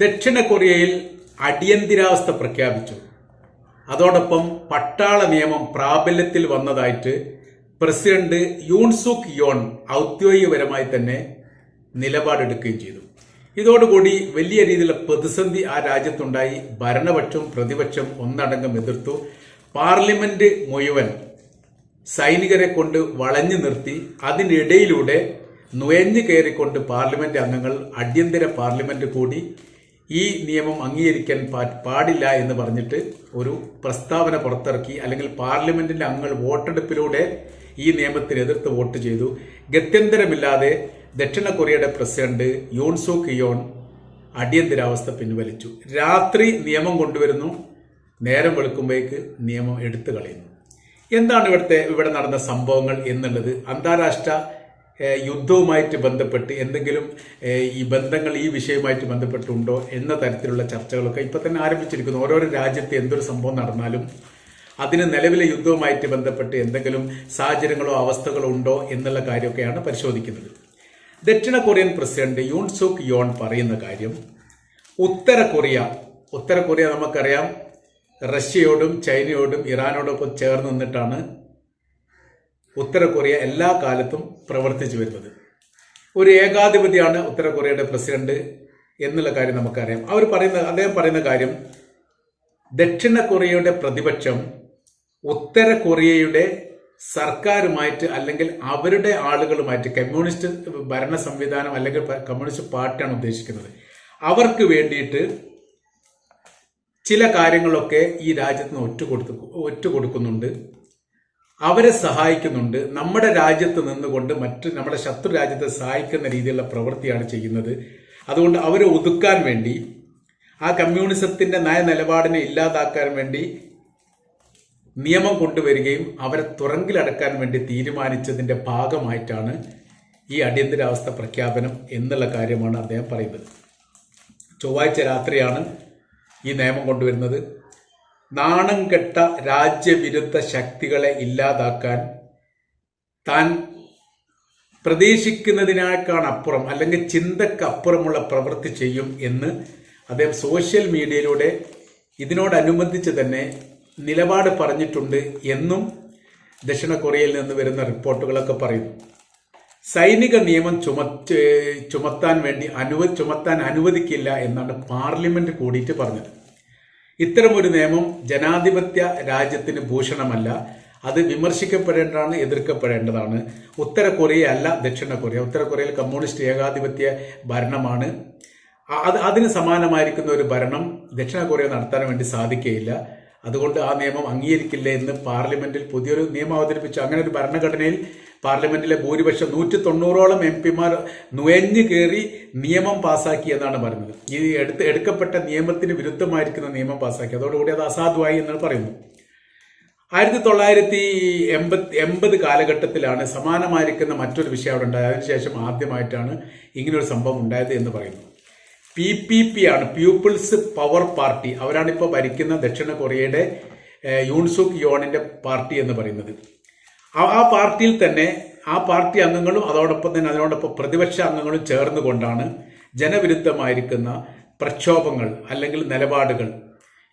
ദക്ഷിണ കൊറിയയിൽ അടിയന്തിരാവസ്ഥ പ്രഖ്യാപിച്ചു. അതോടൊപ്പം പട്ടാള നിയമം പ്രാബല്യത്തിൽ വന്നതായിട്ട് പ്രസിഡന്റ് യൂൺസുക് യോൺ ഔദ്യോഗികപരമായി തന്നെ നിലപാടെടുക്കുകയും ചെയ്തു. ഇതോടുകൂടി വലിയ രീതിയിലുള്ള പ്രതിസന്ധി ആ രാജ്യത്തുണ്ടായി. ഭരണപക്ഷം പ്രതിപക്ഷം ഒന്നടങ്കം എതിർത്തു. പാർലമെന്റ് മുഴുവൻ സൈനികരെ കൊണ്ട് വളഞ്ഞു നിർത്തി. അതിനിടയിലൂടെ നുഴഞ്ഞു കയറിക്കൊണ്ട് പാർലമെന്റ് അംഗങ്ങൾ അടിയന്തര പാർലമെന്റ് കൂടി ഈ നിയമം അംഗീകരിക്കാൻ പാടില്ല എന്ന് പറഞ്ഞിട്ട് ഒരു പ്രസ്താവന പുറത്തിറക്കി അല്ലെങ്കിൽ പാർലമെന്റിന്റെ അംഗങ്ങൾ വോട്ടെടുപ്പിലൂടെ ഈ നിയമത്തിന് എതിർത്ത് വോട്ട് ചെയ്തു. ഗത്യന്തരമില്ലാതെ ദക്ഷിണ കൊറിയയുടെ പ്രസിഡന്റ് യോൺസോ കിയോൺ അടിയന്തരാവസ്ഥ പിൻവലിച്ചു. രാത്രി നിയമം കൊണ്ടുവരുന്നു. നേരം വെളുക്കുമ്പോഴേക്ക് നിയമം എടുത്തു കളയുന്നു. എന്താണ് ഇവിടുത്തെ ഇവിടെ നടന്ന സംഭവങ്ങൾ എന്നുള്ളത്? അന്താരാഷ്ട്ര യുദ്ധവുമായിട്ട് ബന്ധപ്പെട്ട് എന്തെങ്കിലും ഈ ബന്ധങ്ങൾ ഈ വിഷയവുമായിട്ട് ബന്ധപ്പെട്ടുണ്ടോ എന്ന തരത്തിലുള്ള ചർച്ചകളൊക്കെ ഇപ്പൊ തന്നെ ആരംഭിച്ചിരിക്കുന്നു. ഓരോരോ രാജ്യത്ത് എന്തൊരു സംഭവം നടന്നാലും അതിന് നിലവിലെ യുദ്ധവുമായിട്ട് ബന്ധപ്പെട്ട് എന്തെങ്കിലും സാഹചര്യങ്ങളോ അവസ്ഥകളോ ഉണ്ടോ എന്നുള്ള കാര്യമൊക്കെയാണ് പരിശോധിക്കുന്നത്. ദക്ഷിണ Korean president Yoon Suk Yeol പറയുന്ന കാര്യം ഉത്തര കൊറിയ ഉത്തര കൊറിയ നമുക്കറിയാം റഷ്യയോടും ചൈനയോടും ഇറാനോടൊപ്പം ചേർന്ന് നിന്നിട്ടാണ് ഉത്തര കൊറിയ എല്ലാ കാലത്തും പ്രവർത്തിച്ചു വരുന്നത്. ഒരു ഏകാധിപതിയാണ് ഉത്തര കൊറിയയുടെ പ്രസിഡന്റ് എന്നുള്ള കാര്യം നമുക്കറിയാം. അവർ പറയുന്ന അദ്ദേഹം പറയുന്ന കാര്യം ദക്ഷിണ കൊറിയയുടെ പ്രതിപക്ഷം ഉത്തര കൊറിയയുടെ സർക്കാരുമായിട്ട് അല്ലെങ്കിൽ അവരുടെ ആളുകളുമായിട്ട് കമ്മ്യൂണിസ്റ്റ് ഭരണ സംവിധാനം അല്ലെങ്കിൽ കമ്മ്യൂണിസ്റ്റ് പാർട്ടിയാണ് ഉദ്ദേശിക്കുന്നത്. അവർക്ക് വേണ്ടിയിട്ട് ചില കാര്യങ്ങളൊക്കെ ഈ രാജ്യത്തിന് ഒറ്റ ഒറ്റുകൊടുക്കുന്നുണ്ട്. അവരെ സഹായിക്കുന്നുണ്ട്. നമ്മുടെ രാജ്യത്ത് നിന്നുകൊണ്ട് മറ്റ് നമ്മുടെ ശത്രു രാജ്യത്തെ സഹായിക്കുന്ന രീതിയിലുള്ള പ്രവൃത്തിയാണ് ചെയ്യുന്നത്. അതുകൊണ്ട് അവരെ ഒതുക്കാൻ വേണ്ടി ആ കമ്മ്യൂണിസത്തിന്റെ നയ നിലപാടിനെ ഇല്ലാതാക്കാൻ വേണ്ടി നിയമം കൊണ്ടുവരികയും അവരെ തുറങ്കിലടക്കാൻ വേണ്ടി തീരുമാനിച്ചതിന്റെ ഭാഗമായിട്ടാണ് ഈ അടിയന്തരാവസ്ഥ പ്രഖ്യാപനം എന്നുള്ള കാര്യമാണ് അദ്ദേഹം പറയുന്നത്. ചൊവ്വാഴ്ച രാത്രിയാണ് ഈ നിയമം കൊണ്ടുവരുന്നത്. നാണം കെട്ട രാജ്യവിരുദ്ധ ശക്തികളെ ഇല്ലാതാക്കാൻ താൻ പ്രതീക്ഷിക്കുന്നതിനേക്കാൾ അപ്പുറം അല്ലെങ്കിൽ ചിന്തക്കപ്പുറമുള്ള പ്രവൃത്തി ചെയ്യും എന്ന് അദ്ദേഹം സോഷ്യൽ മീഡിയയിലൂടെ ഇതിനോടനുബന്ധിച്ച് തന്നെ നിലപാട് പറഞ്ഞിട്ടുണ്ട് എന്നും ദക്ഷിണ കൊറിയയിൽ നിന്ന് വരുന്ന റിപ്പോർട്ടുകളൊക്കെ പറയുന്നു. സൈനിക നിയമം ചുമത്ത് ചുമത്താൻ വേണ്ടി അനുവ ചുമത്താൻ അനുവദിക്കില്ല എന്നാണ് പാർലമെന്റ് കൂടിയിട്ട് പറഞ്ഞത്. ഇത്തരമൊരു നിയമം ജനാധിപത്യ രാജ്യത്തിന് ഭൂഷണമല്ല. അത് വിമർശിക്കപ്പെടേണ്ടതാണ് എതിർക്കപ്പെടേണ്ടതാണ്. ഉത്തര കൊറിയ അല്ല ദക്ഷിണ കൊറിയ. ഉത്തര കൊറിയയിൽ കമ്മ്യൂണിസ്റ്റ് ഏകാധിപത്യ ഭരണമാണ്. അത് അതിന് സമാനമായിരിക്കുന്ന ഒരു ഭരണം ദക്ഷിണ കൊറിയ നടത്താൻ വേണ്ടി സാധിക്കുകയില്ല അതുകൊണ്ട് ആ നിയമം അംഗീകരിക്കില്ല എന്ന് പാർലമെന്റിൽ പുതിയൊരു നിയമം അവതരിപ്പിച്ചു. അങ്ങനെ ഒരു ഭരണഘടനയിൽ പാർലമെന്റിലെ ഭൂരിപക്ഷം നൂറ്റി തൊണ്ണൂറോളം എം പിമാർ നുഴഞ്ഞു കയറി നിയമം പാസാക്കി എന്നാണ് പറയുന്നത് ഈ എടുത്ത് എടുക്കപ്പെട്ട നിയമത്തിന് വിരുദ്ധമായിരിക്കുന്ന നിയമം പാസാക്കി. അതോടുകൂടി അത് അസാധുവായി എന്നാണ് പറയുന്നു. ആയിരത്തി തൊള്ളായിരത്തി എൺപത് എൺപത് കാലഘട്ടത്തിലാണ് സമാനമായിരിക്കുന്ന മറ്റൊരു വിഷയം അവിടെ ഉണ്ടായത്. അതിനുശേഷം ആദ്യമായിട്ടാണ് ഇങ്ങനൊരു സംഭവം ഉണ്ടായത് എന്ന് പറയുന്നു. പി പി പി ആണ് പീപ്പിൾസ് പവർ പാർട്ടി അവരാണിപ്പോൾ ഭരിക്കുന്ന ദക്ഷിണ കൊറിയയുടെ യൂൺസുക് യോണിന്റെ പാർട്ടി എന്ന് പറയുന്നത്. ആ- പാർട്ടിയിൽ തന്നെ ആ പാർട്ടി അംഗങ്ങളും അതോടൊപ്പം തന്നെ അതിനോടൊപ്പം പ്രതിപക്ഷ അംഗങ്ങളും ചേർന്നുകൊണ്ടാണ് ജനവിരുദ്ധമായിരിക്കുന്ന പ്രക്ഷോഭങ്ങൾ അല്ലെങ്കിൽ നിലപാടുകൾ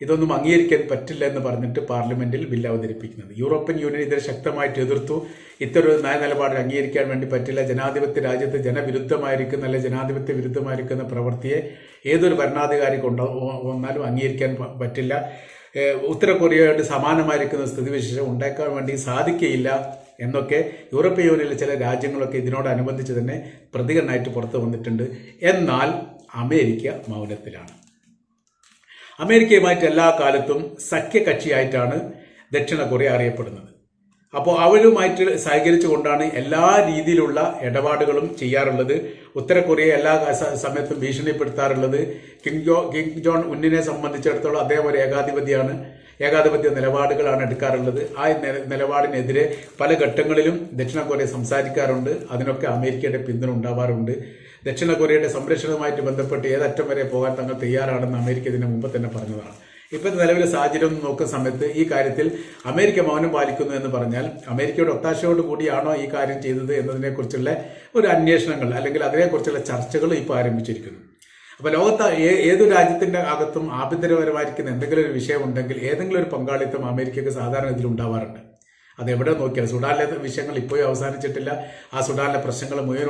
ഇതൊന്നും അംഗീകരിക്കാൻ പറ്റില്ല എന്ന് പറഞ്ഞിട്ട് പാർലമെന്റിൽ ബില്ല് അവതരിപ്പിക്കുന്നത്. യൂറോപ്യൻ യൂണിയൻ ഇതിനെ ശക്തമായിട്ട് എതിർത്തു. ഇത്തരം ഒരു നയ നിലപാട് അംഗീകരിക്കാൻ വേണ്ടി പറ്റില്ല. ജനാധിപത്യ രാജ്യത്ത് ജനവിരുദ്ധമായിരിക്കുന്ന അല്ലെങ്കിൽ ജനാധിപത്യ വിരുദ്ധമായിരിക്കുന്ന പ്രവൃത്തിയെ ഏതൊരു ഭരണാധികാരി കൊണ്ടോ വന്നാലും അംഗീകരിക്കാൻ പറ്റില്ല. ഉത്തര കൊറിയയോട് സമാനമായിരിക്കുന്ന സ്ഥിതിവിശേഷം ഉണ്ടാക്കാൻ വേണ്ടി സാധിക്കുകയില്ല എന്നൊക്കെ യൂറോപ്യൻ യൂണിയനിലെ ചില രാജ്യങ്ങളൊക്കെ ഇതിനോടനുബന്ധിച്ച് തന്നെ പ്രതികരണമായിട്ട് പുറത്തു വന്നിട്ടുണ്ട്. എന്നാൽ അമേരിക്ക മൗനത്തിലാണ്. അമേരിക്കയുമായിട്ട് എല്ലാ കാലത്തും സഖ്യകക്ഷിയായിട്ടാണ് ദക്ഷിണ കൊറിയ അറിയപ്പെടുന്നത്. അപ്പോൾ അവരുമായിട്ട് സഹകരിച്ചു കൊണ്ടാണ് എല്ലാ രീതിയിലുള്ള ഇടപാടുകളും ചെയ്യാറുള്ളത്. ഉത്തര കൊറിയ എല്ലാ സമയത്തും ഭീഷണിപ്പെടുത്താറുള്ളത്. കിം ജോ കിം ജോൺ ഉന്നിനെ സംബന്ധിച്ചിടത്തോളം അദ്ദേഹം ഒരു ഏകാധിപതിയാണ്. ഏകാധിപത്യ നിലപാടുകളാണ് എടുക്കാറുള്ളത്. ആ നില- നിലപാടിനെതിരെ പല ഘട്ടങ്ങളിലും ദക്ഷിണ കൊറിയ സംസാരിക്കാറുണ്ട്. അതിനൊക്കെ അമേരിക്കയുടെ പിന്തുണ ഉണ്ടാവാറുണ്ട്. ദക്ഷിണ കൊറിയയുടെ സംരക്ഷണവുമായിട്ട് ബന്ധപ്പെട്ട് ഏതറ്റം വരെ പോകാൻ തങ്ങൾ തയ്യാറാണെന്ന് അമേരിക്ക ഇതിനു മുമ്പ് തന്നെ പറഞ്ഞതാണ്. ഇപ്പോഴത്തെ നിലവിലെ സാഹചര്യം നോക്കുന്ന സമയത്ത് ഈ കാര്യത്തിൽ അമേരിക്ക മൗനം പാലിക്കുന്നു എന്ന് പറഞ്ഞാൽ അമേരിക്കയുടെ ഒത്താശയോട് കൂടിയാണോ ഈ കാര്യം ചെയ്തത് എന്നതിനെക്കുറിച്ചുള്ള ഒരു അന്വേഷണങ്ങൾ അല്ലെങ്കിൽ അതിനെക്കുറിച്ചുള്ള ചർച്ചകൾ ഇപ്പോൾ ആരംഭിച്ചിരിക്കുന്നു. അപ്പോൾ ലോകത്ത് ഏത് രാജ്യത്തിന്റെ അകത്തും ആഭ്യന്തരപരമായിരിക്കുന്ന എന്തെങ്കിലും ഒരു വിഷയമുണ്ടെങ്കിൽ ഏതെങ്കിലും ഒരു പങ്കാളിത്തം അമേരിക്കക്ക് സാധാരണ ഇതിൽ ഉണ്ടാവാറുണ്ട്. അത് എവിടെ നോക്കിയാൽ സുഡാനിലെ വിഷയങ്ങൾ ഇപ്പോഴും അവസാനിച്ചിട്ടില്ല. ആ സുഡാനിലെ പ്രശ്നങ്ങൾ മുഴുവൻ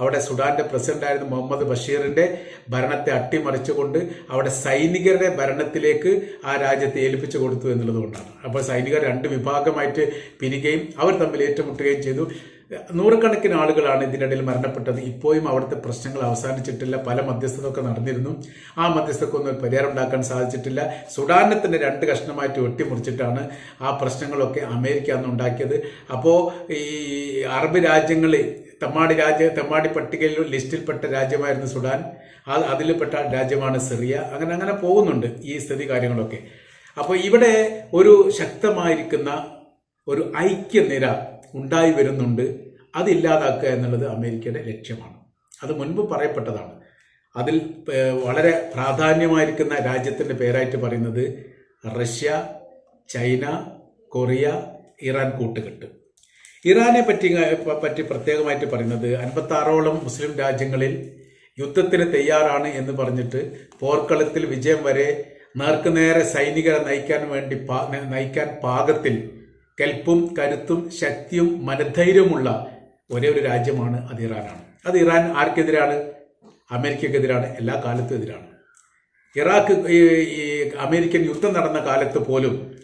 അവിടെ സുഡാന്റെ പ്രസിഡന്റായിരുന്ന മുഹമ്മദ് ബഷീറിന്റെ ഭരണത്തെ അട്ടിമറിച്ചുകൊണ്ട് അവിടെ സൈനികരുടെ ഭരണത്തിലേക്ക് ആ രാജ്യത്തെ ഏൽപ്പിച്ചു കൊടുത്തു എന്നുള്ളതുകൊണ്ടാണ്. അപ്പോൾ സൈനികർ രണ്ട് വിഭാഗമായിട്ട് പിരികയും അവർ തമ്മിൽ ഏറ്റുമുട്ടുകയും ചെയ്തു. നൂറുകണക്കിന് ആളുകളാണ് ഇതിനിടയിൽ മരണപ്പെട്ടത്. ഇപ്പോഴും അവിടുത്തെ പ്രശ്നങ്ങൾ അവസാനിച്ചിട്ടില്ല. പല മധ്യസ്ഥതൊക്കെ നടന്നിരുന്നു. ആ മധ്യസ്ഥക്കൊന്നും ഒരു പരിഹാരം ഉണ്ടാക്കാൻ സാധിച്ചിട്ടില്ല. സുഡാനെ തന്നെ രണ്ട് കഷ്ണമായിട്ട് വെട്ടിമുറിച്ചിട്ടാണ് ആ പ്രശ്നങ്ങളൊക്കെ അമേരിക്ക അന്ന് ഉണ്ടാക്കിയത്. അപ്പോൾ ഈ അറബ് രാജ്യങ്ങളിൽ തെമ്മാടി രാജ്യ തെമ്മാടി പട്ടികയിൽ ലിസ്റ്റിൽപ്പെട്ട രാജ്യമായിരുന്നു സുഡാൻ. അത് അതിൽപ്പെട്ട രാജ്യമാണ് സിറിയ. അങ്ങനെ അങ്ങനെ പോകുന്നുണ്ട് ഈ സ്ഥിതി കാര്യങ്ങളൊക്കെ. അപ്പോൾ ഇവിടെ ഒരു ശക്തമായിരിക്കുന്ന ഒരു ഐക്യനിര ഉണ്ടായി വരുന്നുണ്ട് അതില്ലാതാക്കുക എന്നുള്ളത് അമേരിക്കയുടെ ലക്ഷ്യമാണ്. അത് മുൻപ് പറയപ്പെട്ടതാണ്. അതിൽ വളരെ പ്രാധാന്യമായിരിക്കുന്ന രാജ്യത്തിന്റെ പേരായിട്ട് പറയുന്നത് റഷ്യ ചൈന കൊറിയ ഇറാൻ കൂട്ടുകെട്ട്. ഇറാനെ പറ്റി പറ്റി പ്രത്യേകമായിട്ട് പറയുന്നത് അൻപത്തി ആറോളം മുസ്ലിം രാജ്യങ്ങളിൽ യുദ്ധത്തിന് തയ്യാറാണ് എന്ന് പറഞ്ഞിട്ട് പോർക്കളത്തിൽ വിജയം വരെ നേർക്കുനേരെ സൈനികരെ നയിക്കാൻ വേണ്ടി നയിക്കാൻ പാകത്തിൽ കെൽപ്പും കരുത്തും ശക്തിയും മനധൈര്യമുള്ള ഒരേ ഒരു രാജ്യമാണ് അത് ഇറാനാണ്. അത് ഇറാൻ ആർക്കെതിരാണ്? അമേരിക്കക്കെതിരാണ്. എല്ലാ കാലത്തും എതിരാണ്. ഇറാഖ് ഈ അമേരിക്കൻ യുദ്ധം നടന്ന കാലത്ത് പോലും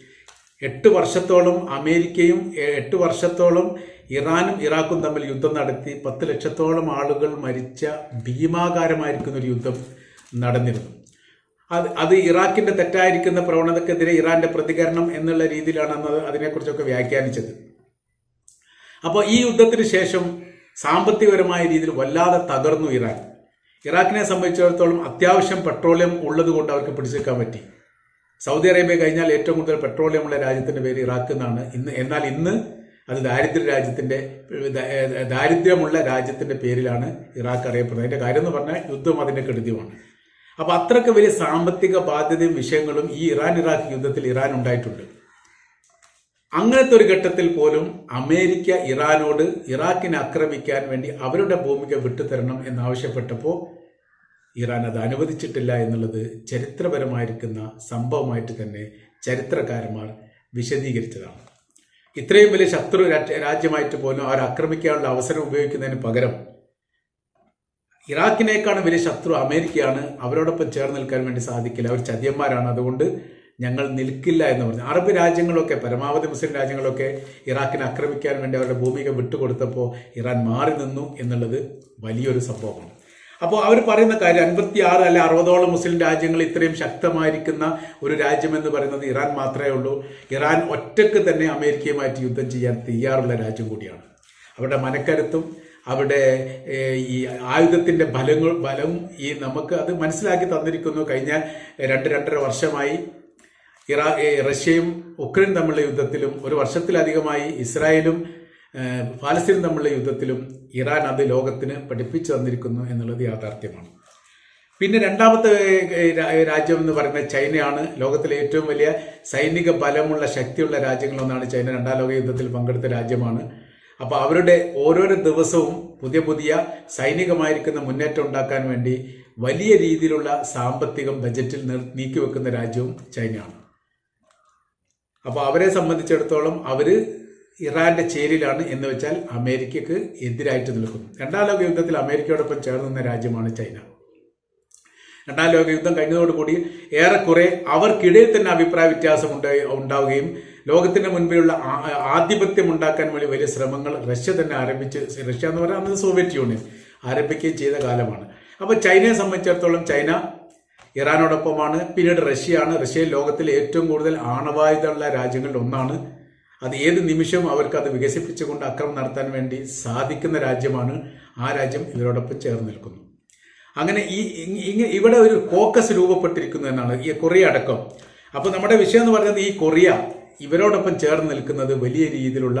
എട്ട് വർഷത്തോളം അമേരിക്കയും എട്ട് വർഷത്തോളം ഇറാനും ഇറാഖും തമ്മിൽ യുദ്ധം നടത്തി പത്ത് ലക്ഷത്തോളം ആളുകൾ മരിച്ച ഭീമാകാരമായിരിക്കുന്ന ഒരു യുദ്ധം നടന്നിരുന്നു. അത് അത് ഇറാഖിന്റെ തെറ്റായിരിക്കുന്ന പ്രവണതക്കെതിരെ ഇറാന്റെ പ്രതികരണം എന്നുള്ള രീതിയിലാണ് അന്ന് അതിനെക്കുറിച്ചൊക്കെ വ്യാഖ്യാനിച്ചത്. അപ്പോൾ ഈ യുദ്ധത്തിന് ശേഷം സാമ്പത്തികപരമായ രീതിയിൽ വല്ലാതെ തകർന്നു ഇറാൻ. ഇറാഖിനെ സംബന്ധിച്ചിടത്തോളം അത്യാവശ്യം പെട്രോളിയം ഉള്ളതുകൊണ്ട് അവർക്ക് പിടിച്ചെടുക്കാൻ പറ്റി. സൗദി അറേബ്യ കഴിഞ്ഞാൽ ഏറ്റവും കൂടുതൽ പെട്രോളിയം ഉള്ള രാജ്യത്തിന്റെ പേര് ഇറാഖ് എന്നാണ്. ഇന്ന് എന്നാൽ ഇന്ന് അത് ദാരിദ്ര്യ രാജ്യത്തിന്റെ ദാരിദ്ര്യമുള്ള രാജ്യത്തിന്റെ പേരിലാണ് ഇറാഖ് അറിയപ്പെടുന്നത്. അതിന്റെ കാര്യം എന്ന് പറഞ്ഞാൽ യുദ്ധം അതിന്റെ കെടുതിയുമാണ്. അപ്പൊ അത്രയ്ക്ക് വലിയ സാമ്പത്തിക ബാധ്യതയും വിഷയങ്ങളും ഈ ഇറാൻ ഇറാഖ് യുദ്ധത്തിൽ ഇറാൻ ഉണ്ടായിട്ടുണ്ട്. അങ്ങനത്തെ ഒരു ഘട്ടത്തിൽ പോലും അമേരിക്ക ഇറാനോട് ഇറാഖിനെ ആക്രമിക്കാൻ വേണ്ടി അവരുടെ ഭൂമിക വിട്ടുതരണം എന്നാവശ്യപ്പെട്ടപ്പോൾ ഇറാൻ അത് അനുവദിച്ചിട്ടില്ല എന്നുള്ളത് ചരിത്രപരമായിരിക്കുന്ന സംഭവമായിട്ട് തന്നെ ചരിത്രകാരന്മാർ വിശദീകരിച്ചതാണ്. ഇത്രയും വലിയ ശത്രു രാജ്യ- രാജ്യമായിട്ട് പോലും അവർ ആക്രമിക്കാനുള്ള അവസരം ഉപയോഗിക്കുന്നതിന് പകരം ഇറാഖിനേക്കാണ് വലിയ ശത്രു അമേരിക്കയാണ്. അവരോടൊപ്പം ചേർന്ന് നിൽക്കാൻ വേണ്ടി സാധിക്കില്ല. അവർ ചതിയന്മാരാണ്. അതുകൊണ്ട് ഞങ്ങൾ നിൽക്കില്ല എന്ന് പറഞ്ഞു. അറബ് രാജ്യങ്ങളൊക്കെ പരമാവധി മുസ്ലിം രാജ്യങ്ങളൊക്കെ ഇറാഖിനെ ആക്രമിക്കാൻ വേണ്ടി അവരുടെ ഭൂമിക വിട്ടുകൊടുത്തപ്പോൾ ഇറാൻ മാറി നിന്നു എന്നുള്ളത് വലിയൊരു സംഭവമാണ്. അപ്പോൾ അവർ പറയുന്ന കാര്യം അൻപത്തി ആറ് അല്ലെ അറുപതോളം മുസ്ലിം രാജ്യങ്ങൾ ഇത്രയും ശക്തമായിരിക്കുന്ന ഒരു രാജ്യമെന്ന് പറയുന്നത് ഇറാൻ മാത്രമേ ഉള്ളൂ. ഇറാൻ ഒറ്റയ്ക്ക് തന്നെ അമേരിക്കയുമായിട്ട് യുദ്ധം ചെയ്യാൻ തയ്യാറുള്ള രാജ്യം കൂടിയാണ്. അവരുടെ മനക്കരുത്തും അവിടെ ഈ ആയുധത്തിന്റെ ഫലങ്ങൾ ഫലം ഈ നമുക്ക് അത് മനസ്സിലാക്കി തന്നിരിക്കുന്നു. കഴിഞ്ഞ രണ്ട് രണ്ടര വർഷമായി ഇറാ റഷ്യയും ഉക്രൈൻ തമ്മിലുള്ള യുദ്ധത്തിലും ഒരു വർഷത്തിലധികമായി ഇസ്രായേലും പാലസ്തീൻ തമ്മിലുള്ള യുദ്ധത്തിലും ഇറാൻ അത് ലോകത്തിന് പഠിപ്പിച്ചു തന്നിരിക്കുന്നു എന്നുള്ളത് യാഥാർത്ഥ്യമാണ്. പിന്നെ രണ്ടാമത്തെ രാജ്യം എന്ന് പറയുന്നത് ചൈനയാണ് ലോകത്തിലെ ഏറ്റവും വലിയ സൈനിക ബലമുള്ള ശക്തിയുള്ള രാജ്യങ്ങളൊന്നാണ് ചൈന. രണ്ടാം ലോക യുദ്ധത്തിൽ പങ്കെടുത്ത രാജ്യമാണ് അപ്പോൾ അവരുടെ ഓരോരോ ദിവസവും പുതിയ പുതിയ സൈനികമായിരിക്കുന്ന മുന്നേറ്റം ഉണ്ടാക്കാൻ വേണ്ടി വലിയ രീതിയിലുള്ള സാമ്പത്തികം ബജറ്റിൽ നീക്കി നീക്കിവെക്കുന്ന രാജ്യവും ചൈനയാണ്. അപ്പോൾ അവരെ സംബന്ധിച്ചിടത്തോളം അവർ ഇറാന്റെ ചേരിലാണ് എന്ന് വെച്ചാൽ അമേരിക്കക്ക് എതിരായിട്ട് നിൽക്കുന്നു. രണ്ടാം ലോക യുദ്ധത്തിൽ അമേരിക്കയോടൊപ്പം ചേർന്ന് നിന്ന രാജ്യമാണ് ചൈന. രണ്ടാം ലോക യുദ്ധം കഴിഞ്ഞതോടുകൂടി ഏറെക്കുറെ അവർക്കിടയിൽ തന്നെ അഭിപ്രായ വ്യത്യാസം ഉണ്ടാവുകയും ലോകത്തിന്റെ മുൻപിലുള്ള ആധിപത്യം ഉണ്ടാക്കാൻ വേണ്ടി വലിയ ശ്രമങ്ങൾ റഷ്യ തന്നെ ആരംഭിച്ച് റഷ്യ എന്ന് പറയുന്നത് അന്ന് സോവിയറ്റ് യൂണിയൻ ആരംഭിക്കുകയും ചെയ്ത കാലമാണ്. അപ്പോൾ ചൈനയെ സംബന്ധിച്ചിടത്തോളം ചൈന ഇറാനോടൊപ്പമാണ് പിന്നീട് റഷ്യയാണ്. റഷ്യ ലോകത്തിലെ ഏറ്റവും കൂടുതൽ ആണവായുധമുള്ള രാജ്യങ്ങളിൽ ഒന്നാണ്. അത് ഏത് നിമിഷവും അവർക്ക് അത് വികസിപ്പിച്ചുകൊണ്ട് അക്രമം നടത്താൻ വേണ്ടി സാധിക്കുന്ന രാജ്യമാണ്. ആ രാജ്യം ഇവരോടൊപ്പം ചേർന്ന് നിൽക്കുന്നു. അങ്ങനെ ഈ ഇവിടെ ഒരു കോക്കസ് രൂപപ്പെട്ടിരിക്കുന്നു എന്നാണ് ഈ കൊറിയ അടക്കം. അപ്പൊ നമ്മുടെ വിഷയം എന്ന് പറയുന്നത് ഈ കൊറിയ ഇവരോടൊപ്പം ചേർന്ന് നിൽക്കുന്നത് വലിയ രീതിയിലുള്ള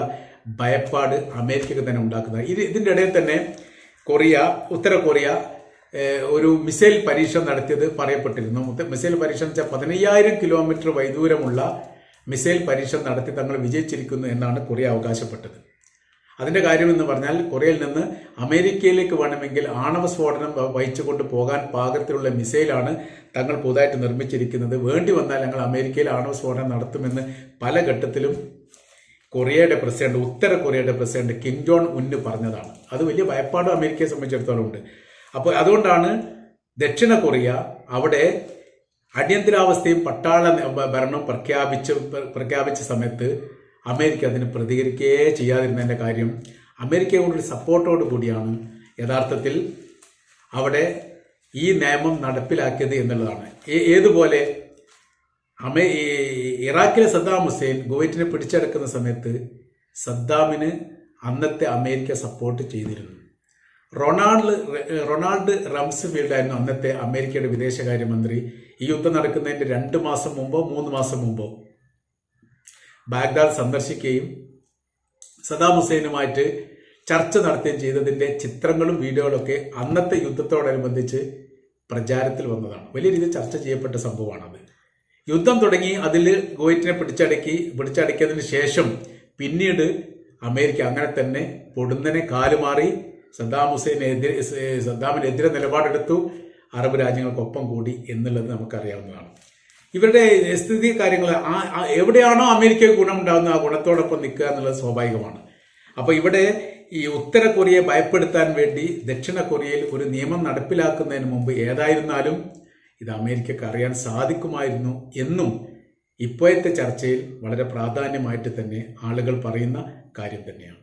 ഭയപ്പാട് അമേരിക്കക്ക് തന്നെ ഉണ്ടാക്കുന്നത്. ഇത് ഇതിന്റെ ഇടയിൽ തന്നെ കൊറിയ ഉത്തര കൊറിയ ഒരു മിസൈൽ പരീക്ഷണം നടത്തിയത് പറയപ്പെട്ടിരുന്നു. മിസൈൽ മിസൈൽ പരീക്ഷണം വെച്ചാൽ പതിനയ്യായിരം കിലോമീറ്റർ വൈദൂരമുള്ള മിസൈൽ പരീക്ഷണം നടത്തി തങ്ങൾ വിജയിച്ചിരിക്കുന്നു എന്നാണ് കൊറിയ അവകാശപ്പെട്ടത്. അതിന്റെ കാര്യം എന്ന് പറഞ്ഞാൽ കൊറിയയിൽ നിന്ന് അമേരിക്കയിലേക്ക് വേണമെങ്കിൽ ആണവ സ്ഫോടനം വഹിച്ചുകൊണ്ട് പോകാൻ പാകത്തിലുള്ള മിസൈലാണ് തങ്ങൾ പുതുതായിട്ട് നിർമ്മിച്ചിരിക്കുന്നത്. വേണ്ടി വന്നാൽ ഞങ്ങൾ അമേരിക്കയിൽ ആണവ സ്ഫോടനം നടത്തുമെന്ന് പല ഘട്ടത്തിലും കൊറിയയുടെ പ്രസിഡന്റ് ഉത്തര കൊറിയയുടെ പ്രസിഡന്റ് കിം ജോൺ ഉന്ന് പറഞ്ഞതാണ്. അത് വലിയ ഭയപ്പാടും അമേരിക്കയെ സംബന്ധിച്ചിടത്തോളം ഉണ്ട്. അപ്പോൾ അതുകൊണ്ടാണ് ദക്ഷിണ കൊറിയ അവിടെ അടിയന്തരാവസ്ഥയും പട്ടാള ഭരണവും പ്രഖ്യാപിച്ച് പ്രഖ്യാപിച്ച സമയത്ത് അമേരിക്ക അതിന് പ്രതികരിക്കുകയേ ചെയ്യാതിരുന്നതിന്റെ കാര്യം അമേരിക്കയുടെ കൊണ്ടൊരു സപ്പോർട്ടോട് കൂടിയാണ് യഥാർത്ഥത്തിൽ അവിടെ ഈ നിയമം നടപ്പിലാക്കിയത് എന്നുള്ളതാണ്. ഏതുപോലെ? അമേ ഇറാഖിലെ സദ്ദാം ഹുസൈൻ കുവൈറ്റിനെ പിടിച്ചെടുക്കുന്ന സമയത്ത് സദ്ദാമിന് അന്നത്തെ അമേരിക്ക സപ്പോർട്ട് ചെയ്തിരുന്നു. റൊണാൾഡ് റൊണാൾഡ് റംസ്ഫീൽഡ് ആയിരുന്നു അന്നത്തെ അമേരിക്കയുടെ വിദേശകാര്യമന്ത്രി. ഈ യുദ്ധം നടക്കുന്നതിന്റെ രണ്ട് മാസം മുമ്പോ മൂന്ന് മാസം മുമ്പോ ബാഗ്ദാദ് സന്ദർശിക്കുകയും സദാം ഹുസൈനുമായിട്ട് ചർച്ച നടത്തുകയും ചെയ്തതിന്റെ ചിത്രങ്ങളും വീഡിയോകളൊക്കെ അന്നത്തെ യുദ്ധത്തോടനുബന്ധിച്ച് പ്രചാരത്തിൽ വന്നതാണ്. വലിയ രീതിയിൽ ചർച്ച ചെയ്യപ്പെട്ട സംഭവമാണത്. യുദ്ധം തുടങ്ങി അതിൽ കുവൈറ്റിനെ പിടിച്ചടക്കി പിടിച്ചടക്കിയതിന് ശേഷം പിന്നീട് അമേരിക്ക അങ്ങനെ തന്നെ പൊടുന്നനെ കാലുമാറി സദ്ദാം ഹുസൈനെതിരെ സദ്ദാമിനെതിരെ നിലപാടെടുത്തു. അറബ് രാജ്യങ്ങൾക്കൊപ്പം കൂടി എന്നുള്ളത് നമുക്കറിയാവുന്നതാണ്. ഇവരുടെ സ്ഥിതി കാര്യങ്ങൾ എവിടെയാണോ അമേരിക്കയ്ക്ക് ഗുണമുണ്ടാകുന്ന ആ ഗുണത്തോടൊപ്പം നിൽക്കുക എന്നുള്ളത് സ്വാഭാവികമാണ്. അപ്പൊ ഇവിടെ ഈ ഉത്തര കൊറിയയെ ഭയപ്പെടുത്താൻ വേണ്ടി ദക്ഷിണ കൊറിയയിൽ ഒരു നിയമം നടപ്പിലാക്കുന്നതിന് മുമ്പ് ഏതായിരുന്നാലും ഇത് അമേരിക്കക്ക് അറിയാൻ സാധിക്കുമായിരുന്നു എന്നും ഇപ്പോഴത്തെ ചർച്ചയിൽ വളരെ പ്രാധാന്യമായിട്ട് തന്നെ ആളുകൾ പറയുന്ന കാര്യം തന്നെയാണ്.